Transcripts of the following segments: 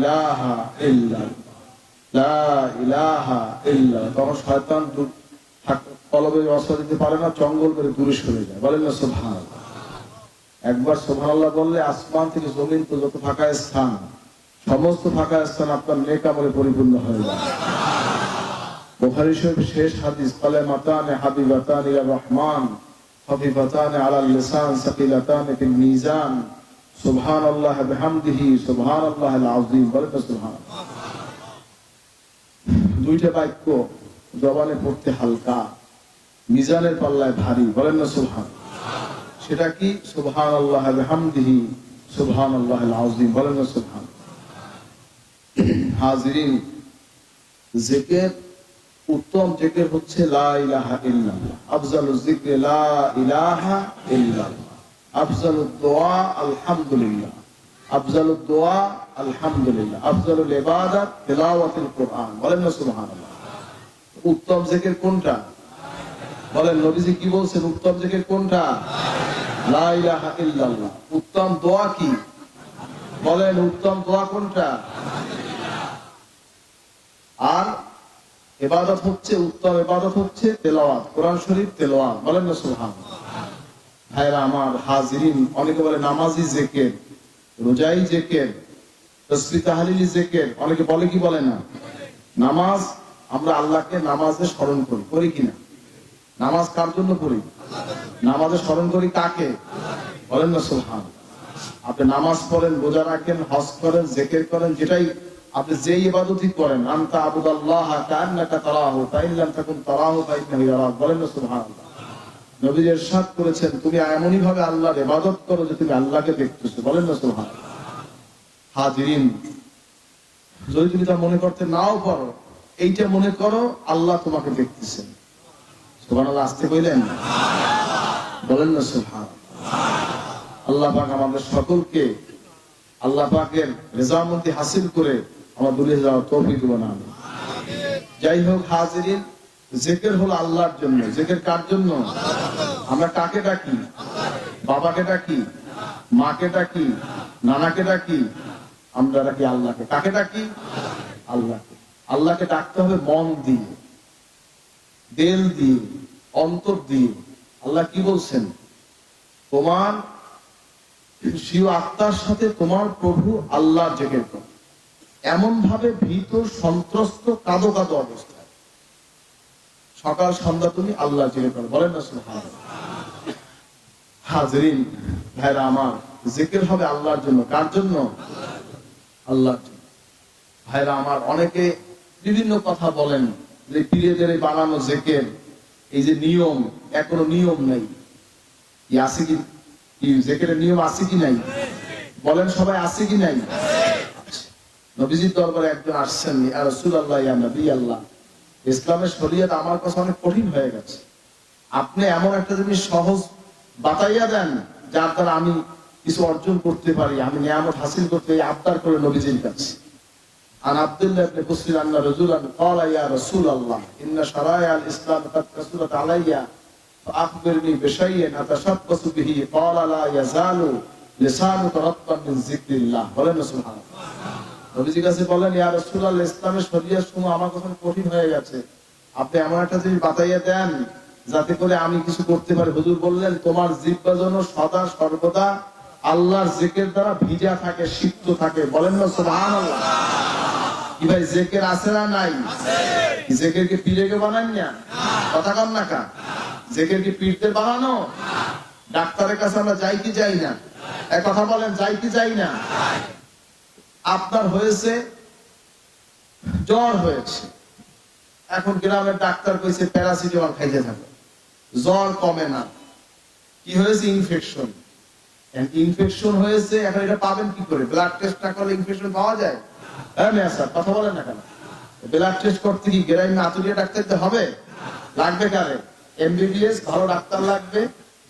ইলাহা লা ইলাহা তখন শয়তান কলবে অস্ত্র দিতে পারে না, জঙ্গল করে দূরে সরে যায়। বলেন না সুবহান একবার সুবহানাল্লাহ বললে আসমান থেকে জমিন তো যত ফাঁকা স্থান। সমস্ত ফাঁকা স্থান আপনার নেক আমলে পরিপূর্ণ হয়ে যায়। বুখারী শরীফ শেষ হাদিস কালেমাতানে হাবিবাতান ইলা রহমান, হাবিবাতান আলা লিসান, সাকিলাতান ফিল মিজান। সুবহানাল্লাহ বিহামদিহি, সুবহানাল্লাহ আল আযীম বলেন না সুবহানাল্লাহ। দুইটা বাক্য জবানে পড়তে হালকা, মিজানের পাল্লায় ভারী, বলেন না সুবহান সেটা কি? সুবহান আল্লাহ হামদিহি সুবহান আল্লাহ আজিম বলেন না সুবহান হাজিরিন, জেকের, উত্তম জেকের হচ্ছে লা ইলাহা ইল্লাল্লাহ আফজালু যিকরি লা ইলাহা ইল্লাল্লাহ। দোয়া, আলহামদুলিল্লাহ। দোয়া, আলহামদুলিল্লাহ। আফজালুল তিলাওয়াতুল কোরআন। বলেন না সুবহানাল্লাহ। উত্তম জেকের কোনটা? বলেন, নবীজি কি বলছেন? উত্তম জেকের কোনটা? লা ইলাহা ইল্লাল্লাহ। উত্তম দোয়া কি? বলেন, উত্তম দোয়া কোনটা? আর এবাদত হচ্ছে, উত্তম এবাদত হচ্ছে তেলাওয়াত। কোরআন শরীফ তেলাওয়াত। বলেন না সুবহান ভাইরা আমার হাজিরিন, অনেকে বলে নামাজি জেকের, রোজাই জেকের, তসবি জেকের, অনেকে বলে কি বলে না? নামাজ, আমরা আল্লাহকে নামাজে স্মরণ করি করি কিনা নামাজ কার জন্য করি নামাজে স্মরণ করি কাকে? বলেন না, সুবহান। আপনি নামাজ পড়েন, রোজা রাখেন, হজ করেন, জেকের করেন, যেটাই আপনি যে ইবাদতই করেন, আনতা আবুদাল্লাহ কান্নাকা তারাহু, ফাইন লাম তাকুন তারাহু ইয়ারাক বলেন না, সুবহানাল্লাহ। নবী ইরশাদ করেছেন, তুমি এমনই ভাবে আল্লাহর ইবাদত করো যে তুমি আল্লাহকে দেখতেছো। বলেন না সুবহানাল্লাহ হাজিরিন, যদি তুমি তা মনে করতে নাও পারো, এইটা মনে করো আল্লাহ তোমাকে দেখতেছেন। সুবহানাল্লাহ আসতে কইলেন? বলেন না আল্লাহ। পাক আমাদের সকলকে, আল্লাহ পাকের রেজামন্দি হাসিল করে আমার দূরে যাওয়ার তৌফিক বানান যাই হোক, হাজিরিন জেকের হলো আল্লাহর জন্য। জেকের কার জন্য? আমরা কাকে ডাকি? বাবাকে ডাকি? মাকে ডাকি? নানাকে ডাকি? আমরা ডাকি আল্লাহকে। কাকে ডাকি? আল্লাহকে। আল্লাহকে ডাকতে হবে মন দিয়ে, দেল দিয়ে, অন্তর দিয়ে। আল্লাহ কি বলছেন? তোমার শিব আত্মার সাথে তোমার প্রভু আল্লাহ জেগে এমন ভাবে ভীত, সন্ত্রস্ত, কাদো কাদো অবস্থায় সকাল সন্ধ্যা তুমি আল্লাহ জেগে করো। বলেন না সুবহানাল্লাহ। হাজরিন, ভাইরা আমার, জেকের হবে আল্লাহর জন্য। কার জন্য? আল্লাহর জন্য। ভাইরা আমার, অনেকে বিভিন্ন কথা বলেন যে পীরেদের বানানো জেকের, এই যে নিয়ম, এখনও নিয়ম নেই। আছে কি? জেকের নিয়ম আছে কি নাই? বলেন সবাই আছে কি নাই? নবীজির দরবারে একজন আসছেন, ইয়া রাসূলুল্লাহ, ইয়া নবী আল্লাহ। ইসলামের শরীয়ত আমার কাছে অনেক কঠিন হয়ে গেছে আপনি এমন একটা জিনিস সহজ বাতাইয়া দেন যার দ্বারা আমি কিছু অর্জন করতে পারি আমি নিয়ামত হাসিল করতে এই আবদার করে নবীজির কাছে عن عبد الله بن بصير أن رجلا قال يا رسول الله إن شرائع الإسلام قد كسرت علي فأخبرني بشيء أتشبث به قال لا يزال لسانك رطبا من ذكر الله বলেন না সুবহানাল্লাহ কাছে বলেন ইয়া রাসূলুল্লাহ, ইসলামের আমার কাছে কঠিন হয়ে গেছে। আপনি একটা জিনিস বাতাইয়া দেন যাতে করে আমি কিছু করতে পারি। হুজুর বললেন, তোমার জিহ্বা যেন সদা সর্বদা আল্লাহর দ্বারা ভিজা থাকে, সিক্ত থাকে। বলেন না, সুবহানাল্লাহ। কি ভাই, জেকের আছে না নাই? জেকের কি পীরেকে বানান না? কথা কম না কা জেকের কি পীরদের বানানো? ডাক্তারের কাছে আমরা যাই কি যাই না? এক কথা বলেন, যাই কি যাই না? আপনার হয়েছে, জ্বর হয়েছে। এখন গ্রামের ডাক্তার কইছে, প্যারাসিটামল খাইতে থাকো। জ্বর কমে না। কি হয়েছে? ইনফেকশন। ইনফেকশন হয়েছে, এখন এটা পাবেন কি করে? ব্লাড টেস্ট না করলে ইনফেকশন পাওয়া যায়? হ্যাঁ মেয়া স্যার কথা বলেন না কেন? ব্লাড টেস্ট করতে কি গ্রামে আতুরিয়া ডাক্তার হবে? লাগবে কারে? এমবিবিএস, ভালো ডাক্তার লাগবে,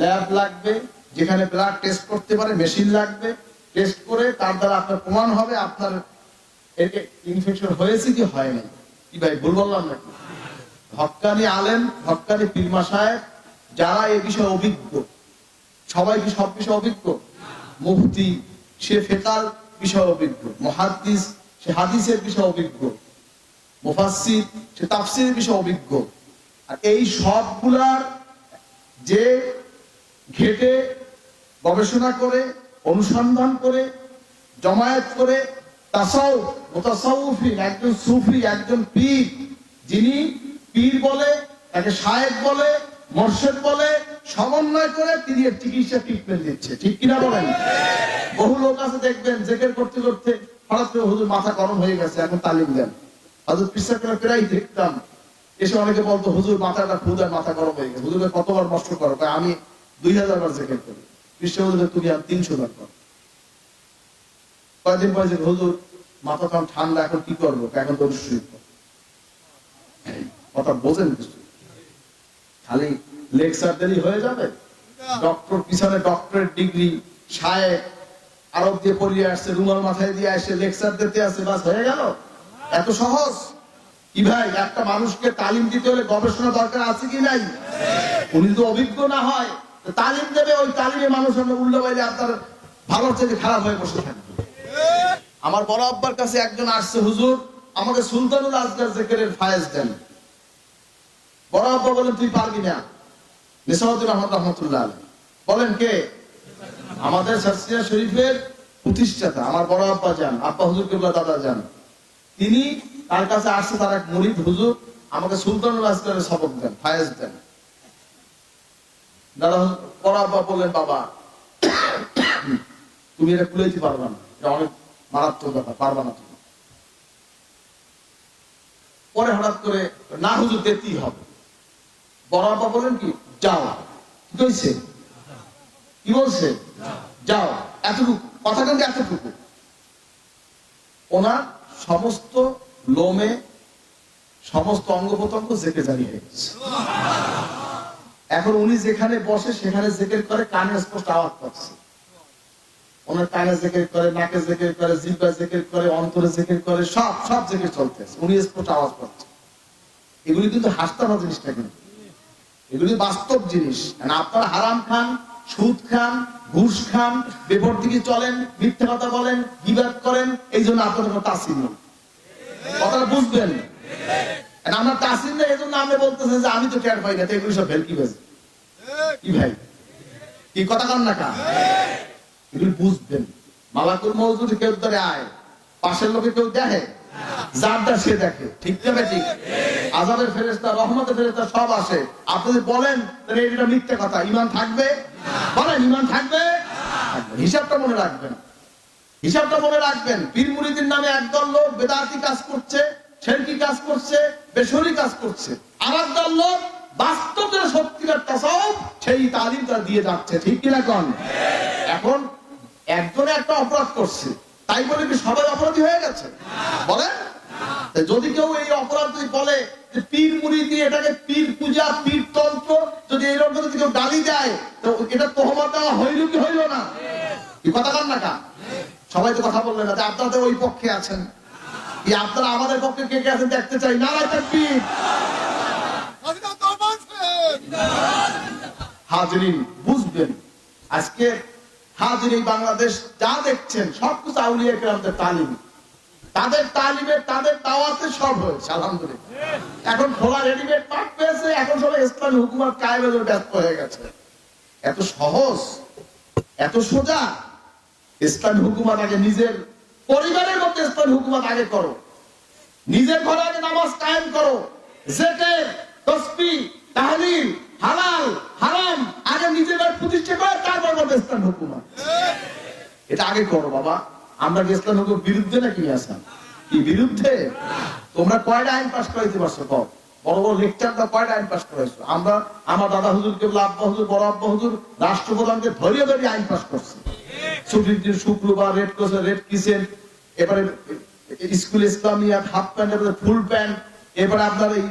ল্যাব লাগবে, যেখানে ব্লাড টেস্ট করতে পারে, মেশিন লাগবে। টেস্ট করে তার দ্বারা আপনার প্রমাণ হবে আপনার ইনফেকশন হয়েছে কি হয় কি ভাই, ভুল বললাম নাকি? হক্কানি আলেম হক্কানি পীরমা সাহেব, যারা এ বিষয়ে অভিজ্ঞ, সবাই কি সব বিষয়ে অভিজ্ঞ? মুফতি, সে ফেকার বিষয়ে অভিজ্ঞ, মহাদ্দিস, সে হাদিসের বিষয়ে অভিজ্ঞ, মুফাসসির, সে তাফসিরের বিষয়ে অভিজ্ঞ। আর এই সবগুলার যে ঘেটে গবেষণা করে অনুসন্ধান করে, জমায়েত করে একজন সুফি, একজন পীর, যিনি পীর বলে, তাকে শায়েক বলে, মোর্শেদ বলে, সমন্বয় করে তিনি চিকিৎসা ট্রিটমেন্ট দিচ্ছে। ঠিক কিনা বলেন? বহু লোক আছে, দেখবেন, জেকের করতে করতে হঠাৎ করে হুজুর মাথা গরম হয়ে গেছে, এখন তালিম দেন। হজরত পিসা করে প্রায় দেখতাম, এসে অনেকে বলতো, হুজুর মাথাটা খুদার মাথা গরম হয়ে গেছে। হুজুরের কতবার নষ্ট করো আমি দুই হাজার বার জেকের করি। তিনশো বার কয়েকদিন পরে যে, হুজুর, মাথা তো ঠান্ডা, এখন কি করব? এখন তো কথা বোঝেন খালি লেকচার দিলেই হয়ে যাবে? ডক্টর পিছনে ডক্টরেট ডিগ্রি আরব দিয়ে পড়িয়ে আসছে, রুমাল মাথায় দিয়ে আসছে লেকচার দিতে আসছে, বাস হয়ে গেল? এত সহজ? কি ভাই, একটা মানুষকে তালিম দিতে হলে গবেষণা দরকার আছে কি নাই? উনি তো অভিজ্ঞ না হয় তালিম দেবে, ওই তালিমে মানুষ উল্টো বাইরে আপনার ভালো থেকে খারাপ হয়ে বসে থাকবে আমার বড় আব্বার কাছে একজন আসছে, হুজুর, আমাকে সুলতানুল আজগার জেকেরের ফায়েজ দেন। বড় আব্বা বলেন তুই পারবি না। নিসামুদ্দিন আহমদ রহমতুল্লাহ বলেন কে? আমাদের শাস্ত্রিয়া শরীফের প্রতিষ্ঠাতা। আমার বড় আব্বা যান, আব্বা হুজুর কেবলা দাদা যান। তিনি তার কাছে আসছে, তার এক মুরিদ, হুজুর, আমাকে সুলতানুল আসগারের শপথ দেন, ফায়েজ দেন। দাদা বললেন, বাবা, তুমি এটা পারবা না। অনেক মারাত্মক ব্যাপার, পারবা না তুমি। পরে হঠাৎ করে, না হুজুর দিতেই হবে। বড় আপা কি, যাও। কি কইছে কি বলছে? যাও। এতটুকু, কথা কিন্তু এতটুকু। ওনার সমস্ত লোমে, সমস্ত অঙ্গ প্রত্যঙ্গ জেকে জারি হয়ে গেছে। এখন উনি যেখানে বসে, সেখানে জেকের করে, কানে স্পষ্ট আওয়াজ পাচ্ছে ওনার কানে জেকের করে, নাকে জেকের করে জিব্বা জেকের করে, অন্তরে জেকের করে, সব সব জেকের চলতেছে। উনি স্পষ্ট আওয়াজ পাচ্ছে এগুলি কিন্তু হাসতানা জিনিসটা কিন্তু। এগুলি বাস্তব জিনিস। আপনারা হারাম খান, সুদ খান, ঘুষ খান বেপর দিকে চলেন, মিথ্যা কথা বলেন, বিবাদ করেন, এই জন্য আপনাদের কোনো তাসির কথাটা বুঝবেন? আমরা তাসির নেই এই জন্য আপনি বলতেছেন যে আমি তো টের পাই না, তো এগুলি সব ভেলকি বাজে কি ভাই? কি কথা না বুঝবেন। কেউ ধরে আয়, পাশের লোকে কেউ দেখে? থাকবে। হিসাবটা মনে রাখবেন। হিসাবটা মনে রাখবেন। নামে একদল লোক বেদাতি কাজ করছে শেরকি কাজ করছে, বেসরি কাজ করছে। আর একদল লোক সত্যিকার সেই তালিম তারা দিয়ে যাচ্ছে, ঠিক কিনা কন? এখন একজনে একটা অপরাধ করছে, তাই বলে কি সবাই অপরাধী হয়ে গেছে? যদি কেউ এই অপরাধ যদি বলে যে পীর মুড়ি দিয়ে এটাকে পীর পূজা, পীর তন্ত্র, যদি এইরকম যদি কেউ গালি দেয়, তো এটা তোহমত দেওয়া হইল কি হইল না? কি কথা কান না কা সবাই তো কথা বললেন না যে আপনারা তো ওই পক্ষে আছেন। আপনারা আমাদের পক্ষে কে কে আছেন দেখতে চাই? না রায় তাকবীর হাজরিন, বুঝবেন, আজকে হাজরিন বাংলাদেশ যা দেখছেন সবকিছু আউলিয়া কেরামদের তালিম। তাদের তালিমে তাদের দাওয়াতে সব হয়েছে, আলহামদুলিল্লাহ। এখন খোলা রেডিমেড পাক পেয়েছে, এখন সবাই ইসলামী হুকুমত কায়েমের ব্যস্ত হয়ে গেছে। এত সহজ, এত সোজা, ইসলামী হুকুমত আগে নিজের পরিবারের মধ্যে ইসলামী হুকুমত আগে করো। নিজের ঘরে আগে নামাজ কায়েম করো। জেকের তসবি তাহলিল, হালাল, হারাম, আগে নিজের প্রতিষ্ঠা করে, তারপর ইসলাম হুকুমত। এটা আগে করো বাবা। আমরা ইসলাম হুকুম বিরুদ্ধে নাকি আসাম কি বিরুদ্ধে? তোমরা কয়টা আইন পাস করাইতে পারছ কম বড় বড় লেকচার দা কয়টা আইন পাস করাইছো? আমরা আমার দাদা হুজুর কেবল আব্বা হুজুর, বড় আব্বা হুজুর, রাষ্ট্রপ্রধানকে ধরিয়ে ধরিয়ে আইন পাস করছে। ছুটির দিন শুক্রবার রেড ক্রসে রেড কিসেন এবারে স্কুল ইসলামিয়াত হাফ প্যান্ট, এবারে ফুল প্যান্ট, এবারে আপনার এই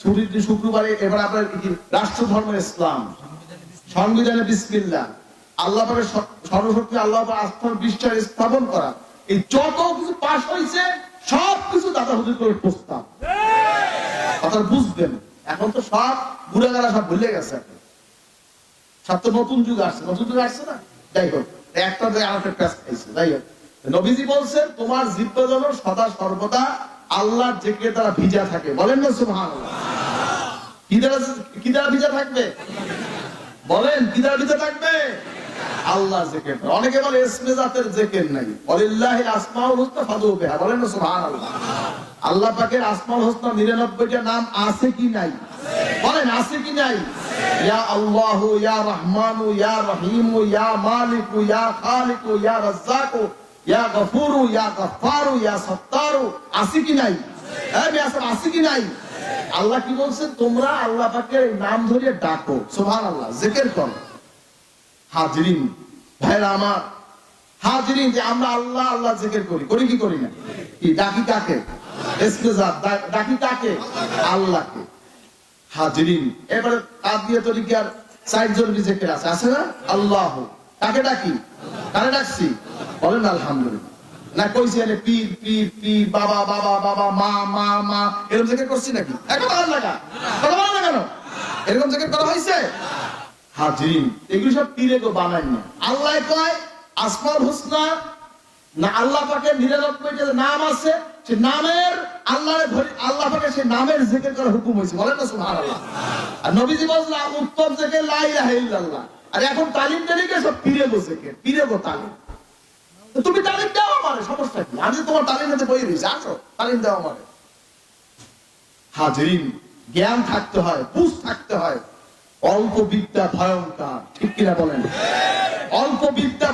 ছুটির দিন শুক্রবারে এবারে আপনার রাষ্ট্র ধর্ম ইসলাম। সংবিধানে বিসমিল্লাহ। আল্লাহ সর্বশক্তি, আল্লাহ আস্থার বিশ্বাস স্থাপন করা। এই যত কিছু পাশ হয়েছে, সব কিছু দাদা হুজুর করে প্রস্তাব। কথা বুঝবেন। এখন তো সব বুড়া গালা সব ভুলে গেছে সব তো নতুন যুগ আসছে। নতুন যুগ আসছে না? যাই হোক, একটা দিয়ে আর একটা প্যাস খাইছে। যাই হোক, নবীজি বলছেন, তোমার জিব্বা যেন সদা সর্বদা আল্লাহর জেকে তারা ভিজা থাকে। বলেন না সুবহানাল্লাহ। থাকবে? বলেন থাকবে? আল্লাহ জেকের অনেকে বলে, ইসমে নাই। বলেন আল্লাহ পাকের আসমাউল হুসনা 99টা নাম আছে কি নাই? বলেন, আছে কি নাই? ইয়া আল্লাহ, ইয়া রহমান, ইয়া রহিম, ইয়া মালিক, ইয়া খালিক, ইয়া রাজ্জাক, ইয়া ইয়া ইয়া আছে কি নাই? হ্যাঁ আছে কি নাই? আল্লাহ কি বলছেন? তোমরা আল্লাহ পাকের নাম ধরে ডাকো। সুবহানাল্লাহ, জিকির করো। হাজরিন, ভাইরা আমার, হাজরিন, যে আমরা আল্লাহ আল্লাহ জিকির করি করি কি করি না? কি, ডাকি কাকে? ডাকি কাকে? আল্লাহকে। এবারে আছে? আছে না? আল্লাহ। ডাকি? ডাকছি? বলেন আলহামদুলিল্লাহ। না কইছি বাবা বাবা বাবা, মা মা মা, এরকম করছি নাকি? লাগা এরকম করা হয়েছে? হাজরিন, এগুলো সব পীরে বানায় না। আল্লাহ কয় হুসনা, না আল্লাহ যে নাম আছে, সে নামের আল্লাহ আল্লাহ পাকের সে নামের করার হুকুম হয়েছে। বলেন না সুবহানাল্লাহ। আর নবীজি বললেন উত্তম জিকির, লা ইলাহা ইল্লাল্লাহ। আর এখন তালিম দেরিকে সব পীরে গো জিকির পীরে গো তালিম। তুমি তালিম দাও। আমারে, সমস্যা কি? আমি তোমার তালিম হাতে বই দিয়েছি, আসো, তালিম দাও আমারে। হাজরিন, জ্ঞান থাকতে হয়, বুঝ থাকতে হয়। অল্প বিদ্যা ভয়ঙ্কার, ঠিক কিনা বলেন? অল্প বিদ্যা